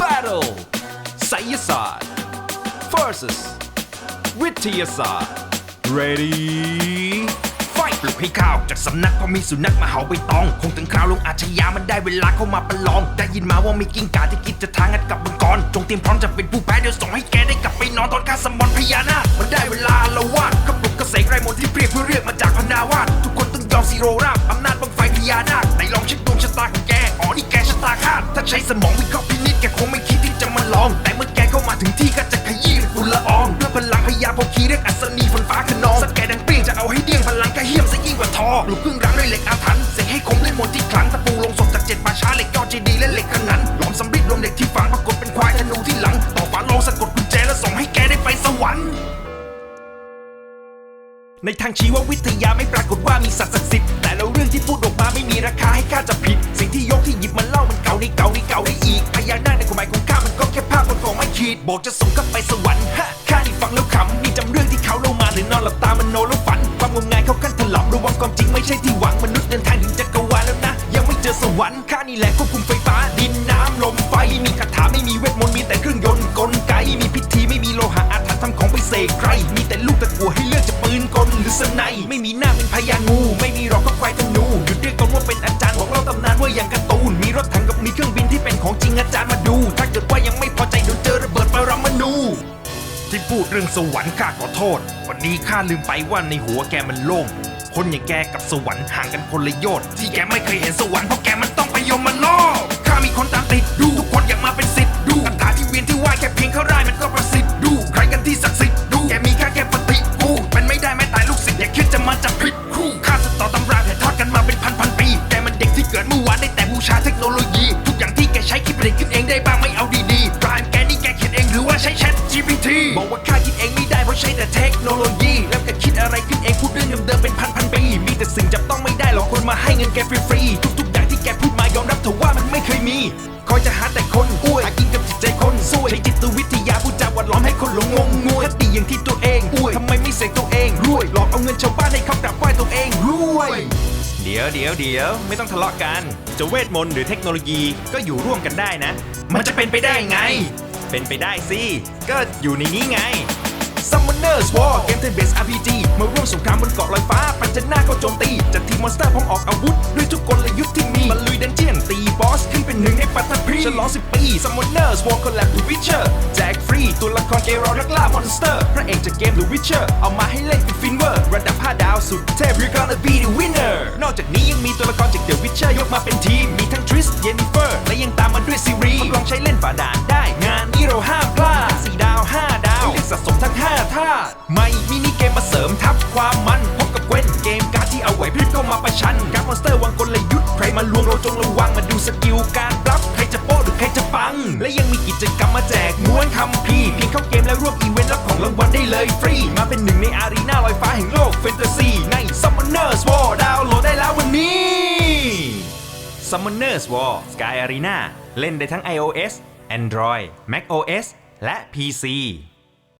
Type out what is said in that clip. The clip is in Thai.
Battle ไสยศาสตร์ versus วิทยาศาสตร์ Ready Fight ปลุกให้ข้าวจากสำนักก็มีสุนัขมาเห่าใบตอง คงถึงคราวลงอาชญามันได้เวลาเข้ามาประลอง ได้ยินมาว่ามีกิ้งก่าที่คิดจะทางงัดกับมังกร จงเตรียมพร้อมจะเป็นผู้แพ้เดี๋ยวส่งให้แกได้กลับไปนอนตอนข้าสมอนพญานาคมันได้เวลาละวาดก็ปลุกกระแสไกรมนต์ที่เปรียบเพื่อเรียกมาจากพนาวาสทุกคนต้องยอมซีโรราบอำนาจ ถึงที่ก็จะขยี้ฝุ่นละอองด้วยพลังพยาพอคีเรียกอัศนีฝนฟ้าขนองสแกดังเปรี้ยงจะเอาให้เดี้ยงพลังกระเฮี้ยมซะยิ่งกว่าทอปลุกเครื่องรังด้วยเหล็กอาถรรพ์ ในทางชีววิทยาไม่ปรากฏว่ามีสัตว์ศักดิ์สิทธิ์แต่แล้วเรื่องที่พูดออกมาไม่มีราคาให้ข้าจะผิด สิ่งที่ยกที่หยิบมันเล่ามันเก่าในเก่าในเก่าได้อีกพญานาคในความหมายของข้ามันก็แค่ภาพบนกองไม่ขีด บอกจะส่งข้าไปสวรรค์ฮะข้านี่ฟังแล้วขำนี่จำเรื่องที่เขาเล่ามาหรือนอนหลับตามันโนแล้วฝัน ความงมงายเขาขั้นถลำระวังความจริงไม่ใช่ที่หวังมนุษย์เดินทางถึงจักรวาลแล้วนะ ยังไม่เจอสวรรค์ข้านี่แหละควบคุมไฟฟ้าดินน้ำลมไฟมีคาถาไม่มีเวทมนต์มีแต่เครื่องยนต์กล เสกใคร มีแต่ลูกตะกัวให้เลือกจะปืนกลหรือสไนป์ไม่มีหน้าเป็นพญางู ไม่มีหรอกก็ควายธนูหยุดเรียกตนว่าเป็นอาจารย์บอกเล่าตำนานว่าอย่างการ์ตูน มีรถถังกับมีเครื่องบินที่เป็นของจริงอาจารย์มาดู ถ้าเกิดว่ายังไม่พอใจเดี๋ยวเจอระเบิดปรมาณูที่พูดเรื่องสวรรค์ข้าขอโทษ วันนี้ข้าลืมไปว่าในหัวแกมันโล่งคนอย่างแกกับสวรรค์ห่างกันคนละโยชน์ที่แกไม่เคยเห็นสวรรค์เพราะแกมันต้องไปยมมันโลกข้ามีคนตามติดดูทุกคนอยากมาเป็นสิทธิ์ดูคาถาที่เวียนที่ว่ายแค่เพียงเขาได้มันก็ประสิทธิ์ มาให้เงินแกฟรีๆทุกๆอย่างที่แกพูดมายอมรับเถอะว่ามันไม่เคยมี คอยจะหาแต่คนอ้วยหากินกับจิตใจคนซวยใช้จิตวิทยาพูดจาวัดล้อมให้คนหลงงงงวยคติอย่างที่ตัวเองอ้วยทำไมไม่เสกตัวเองรวยหลอกเอาเงินชาวบ้านให้เขากราบไหว้ตัวเองรวยเดี๋ยวเดี๋ยวเดี๋ยวไม่ต้องทะเลาะกัน จะเวทมนต์หรือเทคโนโลยีก็อยู่ร่วมกันได้นะ มันจะเป็นไปได้ไง เป็นไปได้สิ ก็อยู่ในนี้ไง Summoners War เกมเทนเบส RPG มาร่วมสงครามบนเกาะลอยฟ้า ปัญจนาเข้าโจมตี จัดทีมมอนสเตอร์พร้อมออกอาวุธ ด้วยทุกกลยุทธ์ที่มีบรรลุยดันเจียน ตีบอส ขึ้นเป็นหนึ่งในปัตตภีฉลอง10 ปี Summoners War Collab The Witcher แจกฟรี ตัวละครเกรอนักล่ามอนสเตอร์ พระเอกจากเกม The Witcher เอามาให้เล่นเป็นฟินเวอร์ ระดับ 5 ดาวสุดเทพ You're gonna be the winner นอกจากนี้ยังมีตัวละครจาก The Witcher ยกมาเป็นทีม มีทั้ง Triss Yennefer และยังตามมาด้วยซีรีส์ทดลองใช้เล่นฝ่าด่านได้ งานนี้เราห้ามพลาด สะสมทั้ง5ท่าไม่มินิเกมมาเสริมทับความมันพบกับเกวนเกมการดที่เอาไหวพริบเข้ามาประชันการดมอนสเตอร์วางกลยุทธ์ใครมาลวงเราจงระวังมาดูสกิลการรับใครจะโป๊ะหรือใครจะปัง และยังมีกิจกรรมมาแจกม้วนคำพีเพียงเข้าเกมและร่วมอีเวนต์รับของรางวัลได้เลยฟรี มาเป็นหนึ่งในอารีนาลอยฟ้าแห่งโลกแฟนตาซีใน Summoners War ดาวน์โหลดได้แล้ววันนี้ Summoners War Sky Arena เล่นได้ทั้ง iOS Android macOS และ PC